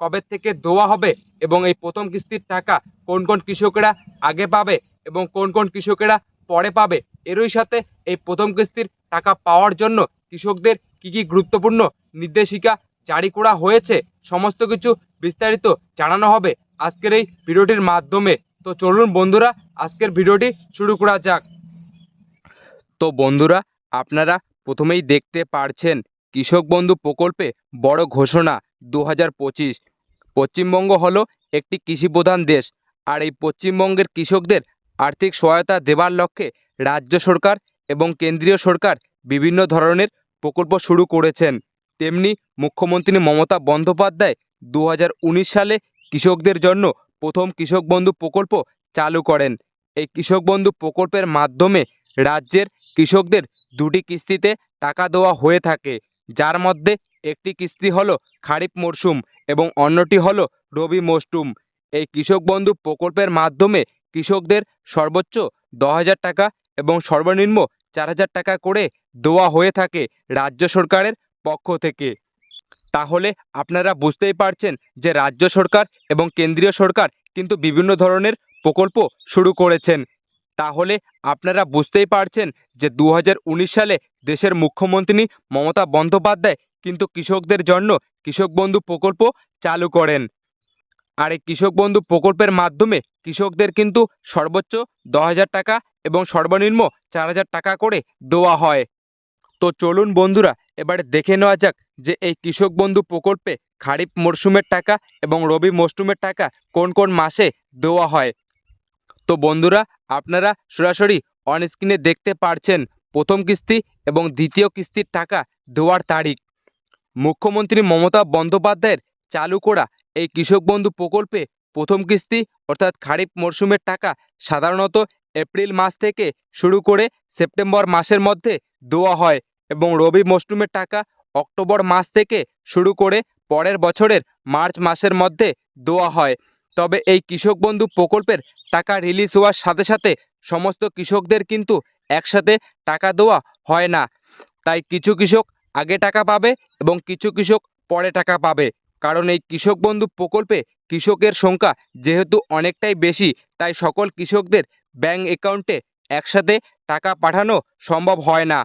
কবে থেকে দেওয়া হবে এবং এই প্রথম কিস্তির টাকা কোন কোন কৃষকেরা আগে পাবে এবং কোন কোন কৃষকেরা পরে পাবে, এরই সাথে এই প্রথম কিস্তির টাকা পাওয়ার জন্য কৃষকদের কি কি গুরুত্বপূর্ণ নির্দেশিকা জারি করা হয়েছে, সমস্ত কিছু বিস্তারিত জানানো হবে আজকের এই ভিডিওটির মাধ্যমে। তো চলুন বন্ধুরা, আজকের ভিডিওটি শুরু করা যাক। তো বন্ধুরা, আপনারা প্রথমেই দেখতে পারছেন কৃষক বন্ধু প্রকল্পে বড় ঘোষণা দু হাজার পঁচিশ। পশ্চিমবঙ্গ হলো একটি কৃষিপ্রধান দেশ, আর এই পশ্চিমবঙ্গের কৃষকদের আর্থিক সহায়তা দেবার লক্ষ্যে রাজ্য সরকার এবং কেন্দ্রীয় সরকার বিভিন্ন ধরনের প্রকল্প শুরু করেছেন। তেমনি মুখ্যমন্ত্রী মমতা বন্দ্যোপাধ্যায় দু হাজার উনিশ সালে কৃষকদের জন্য প্রথম কৃষক বন্ধু প্রকল্প চালু করেন। এই কৃষক বন্ধু প্রকল্পের মাধ্যমে রাজ্যের কৃষকদের দুটি কিস্তিতে টাকা দেওয়া হয়ে থাকে, যার মধ্যে একটি কিস্তি হলো খারিফ মরশুম এবং অন্যটি হলো রবি মরশুম এই কৃষক বন্ধু প্রকল্পের মাধ্যমে কৃষকদের সর্বোচ্চ দশ টাকা এবং সর্বনিম্ন চার হাজার টাকা করে দেওয়া হয়ে থাকে রাজ্য সরকারের পক্ষ থেকে। তাহলে আপনারা বুঝতেই পারছেন যে রাজ্য সরকার এবং কেন্দ্রীয় সরকার কিন্তু বিভিন্ন ধরনের প্রকল্প শুরু করেছেন। তাহলে আপনারা বুঝতেই পারছেন যে দু হাজার উনিশ সালে দেশের মুখ্যমন্ত্রী মমতা বন্দ্যোপাধ্যায় কিন্তু কৃষকদের জন্য কৃষক বন্ধু প্রকল্প চালু করেন। আর এই কৃষক বন্ধু প্রকল্পের মাধ্যমে কৃষকদের কিন্তু সর্বোচ্চ দশ টাকা এবং সর্বনিম্ন চার হাজার টাকা করে দেওয়া হয়। তো চলুন বন্ধুরা, এবারে দেখে নেওয়া যাক যে এই কৃষক বন্ধু প্রকল্পে খারিফ মরশুমের টাকা এবং রবি মরশুমের টাকা কোন কোন মাসে দেওয়া হয়। তো বন্ধুরা, আপনারা সরাসরি অন স্ক্রিনে দেখতে পারছেন প্রথম কিস্তি এবং দ্বিতীয় কিস্তির টাকা দেওয়ার তারিখ। মুখ্যমন্ত্রী মমতা বন্দ্যোপাধ্যায়ের চালু করা এই কৃষক বন্ধু প্রকল্পে প্রথম কিস্তি, অর্থাৎ খারিফ মরশুমের টাকা সাধারণত এপ্রিল মাস থেকে শুরু করে সেপ্টেম্বর মাসের মধ্যে দেওয়া হয় এবং রবি মরশুমের টাকা অক্টোবর মাস থেকে শুরু করে পরের বছরের মার্চ মাসের মধ্যে দেওয়া হয়। তবে এই কৃষক বন্ধু প্রকল্পের টাকা রিলিজ হওয়ার সাথে সাথে সমস্ত কৃষকদের কিন্তু একসাথে টাকা দেওয়া হয় না। তাই কিছু কৃষক আগে টাকা পাবে এবং কিছু কৃষক পরে টাকা পাবে। কারণ এই কৃষক বন্ধু প্রকল্পে কৃষকের সংখ্যা যেহেতু অনেকটাই বেশি, তাই সকল কৃষকদের ব্যাংক অ্যাকাউন্টে একসাথে টাকা পাঠানো সম্ভব হয় না।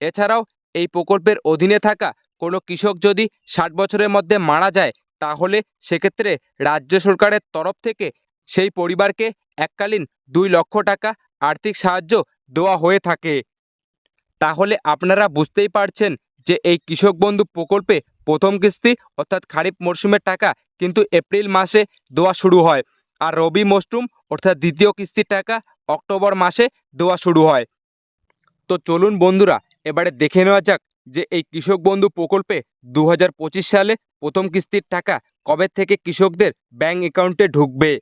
এছাড়াও এই প্রকল্পের অধীনে থাকা কোনো কৃষক যদি ষাট বছরের মধ্যে মারা যায়, তাহলে সেক্ষেত্রে রাজ্য সরকারের তরফ থেকে সেই পরিবারকে এককালীন দুই লক্ষ টাকা আর্থিক সাহায্য দেওয়া হয়ে থাকে। তাহলে আপনারা বুঝতেই পারছেন যে এই কৃষক বন্ধু প্রকল্পে প্রথম কিস্তি অর্থাৎ খারিফ মরশুমের টাকা কিন্তু এপ্রিল মাসে দেওয়া শুরু হয় আর রবি মরশুম অর্থাৎ দ্বিতীয় কিস্তির টাকা অক্টোবর মাসে দেওয়া শুরু হয়। তো চলুন বন্ধুরা, এবারে দেখে নেওয়া যাক যে এই কৃষক বন্ধু প্রকল্পে দু হাজার পঁচিশ সালে প্রথম কিস্তির টাকা কবে থেকে কৃষকদের ব্যাংক অ্যাকাউন্টে ঢুকবে।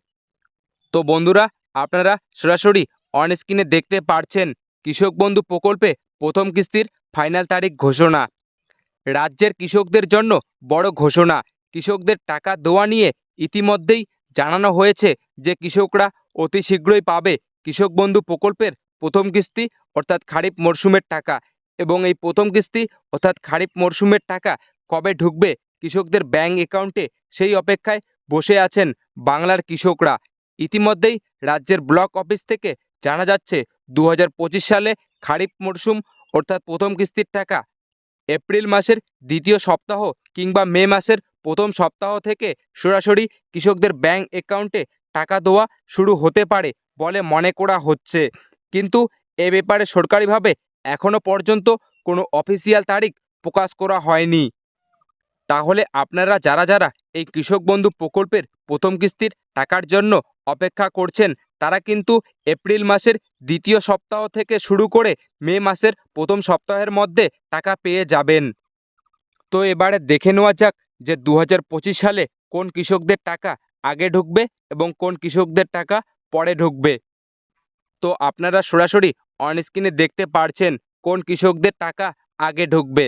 তো বন্ধুরা, আপনারা সরাসরি অন স্ক্রিনে দেখতে পারছেন কৃষক বন্ধু প্রকল্পে প্রথম কিস্তির ফাইনাল তারিখ ঘোষণা। রাজ্যের কৃষকদের জন্য বড় ঘোষণা। কৃষকদের টাকা দেওয়া নিয়ে ইতিমধ্যেই জানানো হয়েছে যে কৃষকরা অতি শীঘ্রই পাবে কৃষক বন্ধু প্রকল্পের প্রথম কিস্তি, অর্থাৎ খারিফ মরশুমের টাকা। এবং এই প্রথম কিস্তি, অর্থাৎ খারিফ মরশুমের টাকা কবে ঢুকবে কৃষকদের ব্যাংক অ্যাকাউন্টে, সেই অপেক্ষায় বসে আছেন বাংলার কৃষকরা। ইতিমধ্যেই রাজ্যের ব্লক অফিস থেকে জানা যাচ্ছে দু হাজার পঁচিশ সালে খারিফ মরশুম, অর্থাৎ প্রথম কিস্তির টাকা এপ্রিল মাসের দ্বিতীয় সপ্তাহ কিংবা মে মাসের প্রথম সপ্তাহ থেকে সরাসরি কৃষকদের ব্যাংক অ্যাকাউন্টে টাকা দেওয়া শুরু হতে পারে বলে মনে করা হচ্ছে। কিন্তু এ ব্যাপারে সরকারিভাবে এখনও পর্যন্ত কোনো অফিসিয়াল তারিখ প্রকাশ করা হয়নি। তাহলে আপনারা যারা যারা এই কৃষক বন্ধু প্রকল্পের প্রথম কিস্তির টাকার জন্য অপেক্ষা করছেন, তারা কিন্তু এপ্রিল মাসের দ্বিতীয় সপ্তাহ থেকে শুরু করে মে মাসের প্রথম সপ্তাহের মধ্যে টাকা পেয়ে যাবেন। তো এবারে দেখে নেওয়া যাক যে দু হাজার পঁচিশ সালে কোন কৃষকদের টাকা আগে ঢুকবে এবং কোন কৃষকদের টাকা পরে ঢুকবে। তো আপনারা সরাসরি অন স্ক্রিনে দেখতে পারছেন কোন কৃষকদের টাকা আগে ঢুকবে।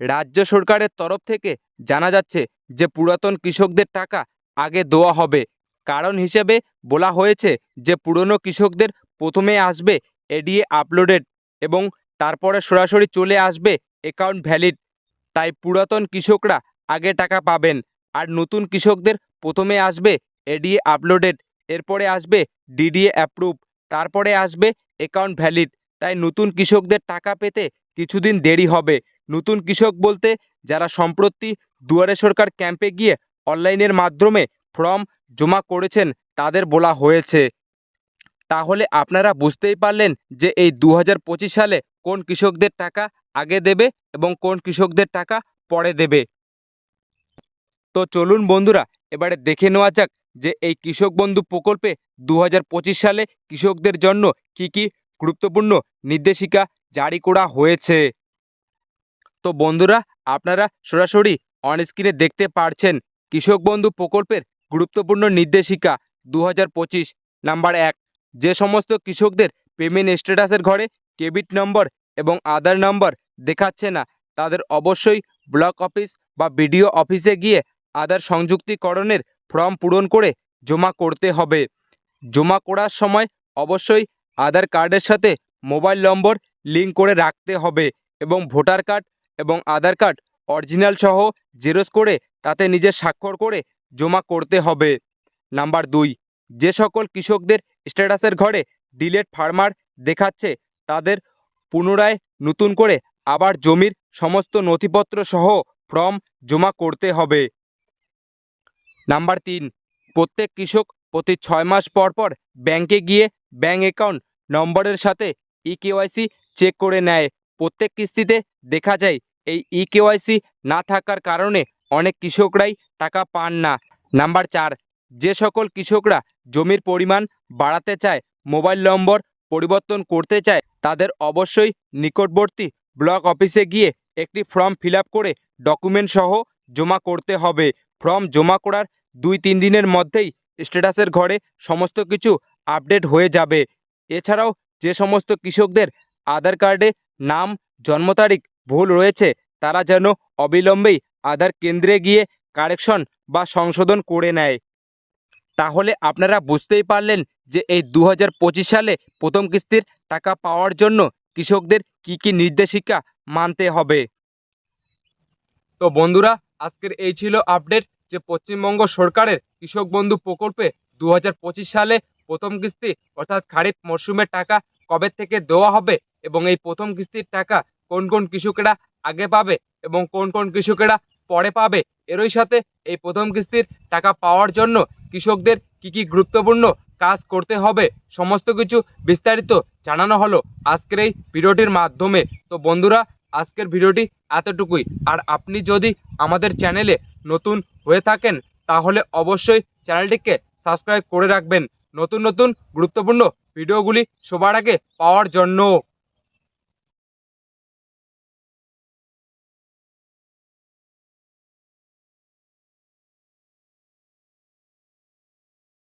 রাজ্য সরকারের তরফ থেকে জানা যাচ্ছে যে পুরাতন কৃষকদের টাকা আগে দেওয়া হবে। কারণ হিসেবে বলা হয়েছে যে পুরনো কৃষকদের প্রথমে আসবে এডিএ আপলোডেড এবং তারপরে সরাসরি চলে আসবে অ্যাকাউন্ট ভ্যালিড। তাই পুরাতন কৃষকরা আগে টাকা পাবেন আর নতুন কৃষকদের প্রথমে আসবে এডিএ আপলোডেড, এরপরে আসবে ডিডিএ অ্যাপ্রুভ তারপরে আসবে অ্যাকাউন্ট ভ্যালিড। তাই নতুন কৃষকদের টাকা পেতে কিছুদিন দেরি হবে। নতুন কৃষক বলতে যারা সম্প্রতি দুয়ারে সরকার ক্যাম্পে গিয়ে অনলাইনের মাধ্যমে ফর্ম জমা করেছেন, তাদের বলা হয়েছে। তাহলে আপনারা বুঝতেই পারলেন যে এই দু হাজার পঁচিশ সালে কোন কৃষকদের টাকা আগে দেবে এবং কোন কৃষকদের টাকা পরে দেবে। তো চলুন বন্ধুরা, এবারে দেখে নেওয়া যাক যে এই কৃষক বন্ধু প্রকল্পে দু হাজার পঁচিশ সালে কৃষকদের জন্য কি কি গুরুত্বপূর্ণ নির্দেশিকা জারি করা হয়েছে। তো বন্ধুরা, আপনারা সরাসরি অন স্ক্রিনে দেখতে পারছেন কৃষক বন্ধু প্রকল্পের গুরুত্বপূর্ণ নির্দেশিকা দু হাজার পঁচিশ, নাম্বার এক। যে সমস্ত কৃষকদের পেমেন্ট স্ট্যাটাসের ঘরে কেবিট নম্বর এবং আধার নম্বর দেখাচ্ছে না, তাদের অবশ্যই ব্লক অফিস বা বিডিও অফিসে গিয়ে আধার সংযুক্তিকরণের ফর্ম পূরণ করে জমা করতে হবে। জমা করার সময় অবশ্যই আধার কার্ডের সাথে মোবাইল নম্বর লিঙ্ক করে রাখতে হবে এবং ভোটার কার্ড এবং আধার কার্ড অরিজিনাল সহ জেরক্স করে তাতে নিজের স্বাক্ষর করে জমা করতে হবে। নাম্বার দুই, যে সকল কৃষকদের স্ট্যাটাসের ঘরে ডিলেট ফার্মার দেখাচ্ছে, তাদের পুনরায় নতুন করে আবার জমির সমস্ত নথিপত্র সহ ফর্ম জমা করতে হবে। নাম্বার তিন, প্রত্যেক কৃষক প্রতি ছয় মাস পর পর ব্যাংকে গিয়ে ব্যাংক অ্যাকাউন্ট নম্বরের সাথে ই কেওয়াইসি চেক করে নেয়। প্রত্যেক কিস্তিতে দেখা যায়, এই ই কেওয়াইসি না থাকার কারণে অনেক কৃষকরাই টাকা পান না। নাম্বার চার, যে সকল কৃষকরা জমির পরিমাণ বাড়াতে চায়, মোবাইল নম্বর পরিবর্তন করতে চায়, তাদের অবশ্যই নিকটবর্তী ব্লক অফিসে গিয়ে একটি ফর্ম ফিল করে ডকুমেন্ট সহ জমা করতে হবে। ফর্ম জমা করার দুই তিন দিনের মধ্যেই স্ট্যাটাসের ঘরে সমস্ত কিছু আপডেট হয়ে যাবে। এছাড়াও যে সমস্ত কৃষকদের আধার কার্ডে নাম, জন্ম তারিখ ভুল রয়েছে, তারা যেন অবিলম্বেই আধার কেন্দ্রে গিয়ে কারেকশন বা সংশোধন করে নেয়। তাহলে আপনারা বুঝতেই পারলেন যে এই দু হাজার পঁচিশ সালে প্রথম কিস্তির টাকা পাওয়ার জন্য কৃষকদের কি কি নির্দেশিকা মানতে হবে। তো বন্ধুরা, আজকের এই ছিল আপডেট যে পশ্চিমবঙ্গ সরকারের কৃষক বন্ধু প্রকল্পে দু হাজার পঁচিশ সালে প্রথম কিস্তি অর্থাৎ খারিফ মরশুমের টাকা কবে থেকে দেওয়া হবে এবং এই প্রথম কিস্তির টাকা কোন কোন কৃষকেরা আগে পাবে এবং কোন কোন কৃষকেরা পরে পাবে, এরই সাথে এই প্রথম কিস্তির টাকা পাওয়ার জন্য কৃষকদের কি কি গুরুত্বপূর্ণ কাজ করতে হবে, সমস্ত কিছু বিস্তারিত জানানো হলো আজকের এই ভিডিওটির মাধ্যমে। তো বন্ধুরা, আজকের ভিডিওটি এতটুকুই। আর আপনি যদি আমাদের চ্যানেলে নতুন হয়ে থাকেন, তাহলে অবশ্যই চ্যানেলটিকে সাবস্ক্রাইব করে রাখবেন। নতুন নতুন গুরুত্বপূর্ণ ভিডিওগুলি সবার আগে পাওয়ার জন্য।